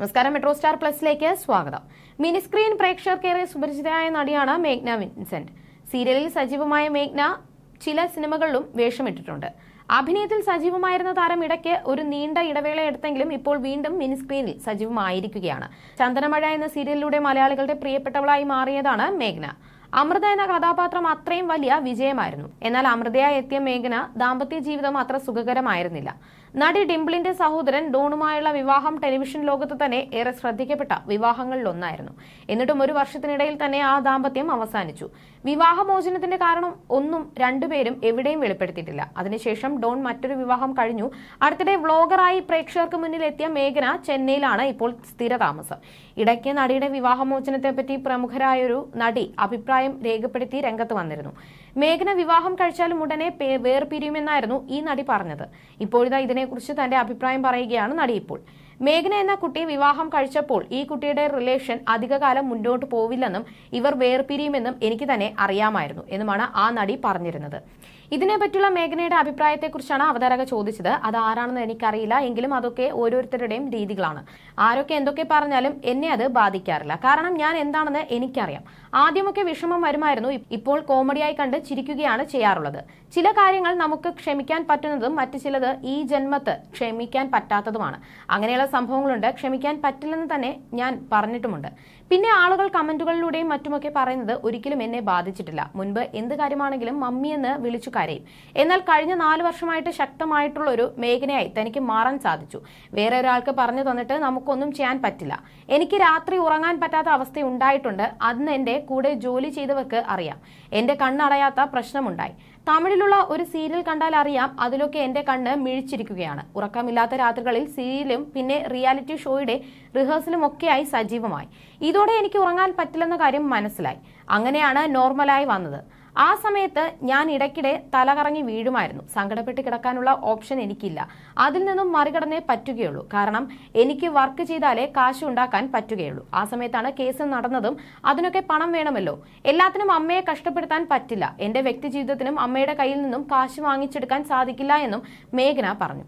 നമസ്കാരം metro star പ്ലസിലേക്ക് സ്വാഗതം. Mini screen പ്രേക്ഷകർക്കേറെ സുപരിചിതയായ നടിയാണ് മേഘ്ന വിൻസെന്റ്. സീരിയലിൽ സജീവമായ മേഘ്ന ചില സിനിമകളിലും വേഷമിട്ടിട്ടുണ്ട്. അഭിനയത്തിൽ സജീവമായിരുന്ന താരം ഇടയ്ക്ക് ഒരു നീണ്ട ഇടവേള എടുത്തെങ്കിലും ഇപ്പോൾ വീണ്ടും മിനി സ്ക്രീനിൽ സജീവമായിരിക്കുകയാണ്. ചന്ദനമഴ എന്ന സീരിയലിലൂടെ മലയാളികളുടെ പ്രിയപ്പെട്ടവളായി മാറിയതാണ് മേഘ്ന. അമൃത എന്ന കഥാപാത്രം അത്രയും വലിയ വിജയമായിരുന്നു. എന്നാൽ അമൃതയായി എത്തിയ മേഘന ദാമ്പത്യ ജീവിതം അത്ര സുഖകരമായിരുന്നില്ല. നടി ഡിംപിളിന്റെ സഹോദരൻ ഡോണുമായുള്ള വിവാഹം ടെലിവിഷൻ ലോകത്ത് തന്നെ ഏറെ ശ്രദ്ധിക്കപ്പെട്ട വിവാഹങ്ങളിലൊന്നായിരുന്നു. എന്നിട്ടും ഒരു വർഷത്തിനിടയിൽ തന്നെ ആ ദാമ്പത്യം അവസാനിച്ചു. വിവാഹമോചനത്തിന്റെ കാരണം ഒന്നും രണ്ടുപേരും എവിടെയും വെളിപ്പെടുത്തിയിട്ടില്ല. അതിനുശേഷം ഡോൺ മറ്റൊരു വിവാഹം കഴിഞ്ഞു. അടുത്തിടെ വ്ളോഗറായി പ്രേക്ഷകർക്ക് മുന്നിലെത്തിയ മേഘന ചെന്നൈയിലാണ് ഇപ്പോൾ സ്ഥിരതാമസം. ഇടയ്ക്ക് നടിയുടെ വിവാഹമോചനത്തെപ്പറ്റി പ്രമുഖരായൊരു നടി അഭിപ്രായം രേഖപ്പെടുത്തി രംഗത്ത് വന്നിരുന്നു. മേഘന വിവാഹം കഴിച്ചാലും ഉടനെ വേർപിരിയുമെന്നായിരുന്നു ഈ നടി പറഞ്ഞത്. ഇപ്പോഴിതാ ഇതിനെക്കുറിച്ച് തന്റെ അഭിപ്രായം പറയുകയാണ് നടി ഇപ്പോൾ. മേഘന എന്ന കുട്ടി വിവാഹം കഴിച്ചപ്പോൾ ഈ കുട്ടിയുടെ റിലേഷൻ അധികകാലം മുന്നോട്ട് പോവില്ലെന്നും ഇവർ വേർപിരിയുമെന്നും എനിക്ക് തന്നെ അറിയാമായിരുന്നു എന്നുമാണ് ആ നടി പറഞ്ഞിരുന്നത്. ഇതിനെപ്പറ്റിയുള്ള മേഘനയുടെ അഭിപ്രായത്തെക്കുറിച്ചാണ് അവതാരക ചോദിച്ചത്. അത് ആരാണെന്ന് എനിക്കറിയില്ല. എങ്കിലും അതൊക്കെ ഓരോരുത്തരുടെയും രീതികളാണ്. ആരൊക്കെ എന്തൊക്കെ പറഞ്ഞാലും എന്നെ അത് ബാധിക്കാറില്ല. കാരണം ഞാൻ എന്താണെന്ന് എനിക്കറിയാം. ആദ്യമൊക്കെ വിഷമം വരുമായിരുന്നു. ഇപ്പോൾ കോമഡിയായി കണ്ട് ചിരിക്കുകയാണ് ചെയ്യാറുള്ളത്. ചില കാര്യങ്ങൾ നമുക്ക് ക്ഷമിക്കാൻ പറ്റുന്നതും മറ്റു ചിലത് ഈ ജന്മത്ത് ക്ഷമിക്കാൻ പറ്റാത്തതുമാണ്. അങ്ങനെയുള്ള സംഭവങ്ങളുണ്ട്. ക്ഷമിക്കാൻ പറ്റില്ലെന്ന് തന്നെ ഞാൻ പറഞ്ഞിട്ടുമുണ്ട്. പിന്നെ ആളുകൾ കമന്റുകളിലൂടെയും മറ്റുമൊക്കെ പറയുന്നത് ഒരിക്കലും എന്നെ ബാധിച്ചിട്ടില്ല. മുൻപ് എന്ത് കാര്യമാണെങ്കിലും മമ്മി എന്ന് വിളിച്ചു കരയും. എന്നാൽ കഴിഞ്ഞ നാല് വർഷമായിട്ട് ശക്തമായിട്ടുള്ള ഒരു മേഖലയായി തനിക്ക് മാറാൻ സാധിച്ചു. വേറെ ഒരാൾക്ക് പറഞ്ഞു തന്നിട്ട് നമുക്കൊന്നും ചെയ്യാൻ പറ്റില്ല. എനിക്ക് രാത്രി ഉറങ്ങാൻ പറ്റാത്ത അവസ്ഥ ഉണ്ടായിട്ടുണ്ട്. അന്ന് എന്റെ കൂടെ ജോലി ചെയ്തവർക്ക് അറിയാം. എന്റെ കണ്ണടയാത്ത പ്രശ്നമുണ്ടായി. തമിഴിലുള്ള ഒരു സീരിയൽ കണ്ടാൽ അറിയാം അതിലൊക്കെ എന്റെ കണ്ണ് മിഴിച്ചിരിക്കുകയാണ്. ഉറക്കമില്ലാത്ത രാത്രികളിൽ സീരിയലും പിന്നെ റിയാലിറ്റി ഷോയുടെ റിഹേഴ്സലും ഒക്കെയായി സജീവമായി. ഇതോടെ എനിക്ക് ഉറങ്ങാൻ പറ്റില്ലെന്ന കാര്യം മനസ്സിലായി. അങ്ങനെയാണ് നോർമലായി വന്നത്. ആ സമയത്ത് ഞാൻ ഇടയ്ക്കിടെ തലകറങ്ങി വീഴുമായിരുന്നു. സങ്കടപ്പെട്ട് കിടക്കാനുള്ള ഓപ്ഷൻ എനിക്കില്ല. അതിൽ നിന്നും മറികടന്നേ പറ്റുകയുള്ളൂ. കാരണം എനിക്ക് വർക്ക് ചെയ്താലേ കാശ് ഉണ്ടാക്കാൻ പറ്റുകയുള്ളൂ. ആ സമയത്താണ് കേസ് നടന്നതും അതിനൊക്കെ പണം വേണമല്ലോ. എല്ലാത്തിനും അമ്മയെ കഷ്ടപ്പെടുത്താൻ പറ്റില്ല. എന്റെ വ്യക്തി ജീവിതത്തിനും അമ്മയുടെ കയ്യിൽ നിന്നും കാശ് വാങ്ങിച്ചെടുക്കാൻ സാധിക്കില്ല എന്നും മേഘന പറഞ്ഞു.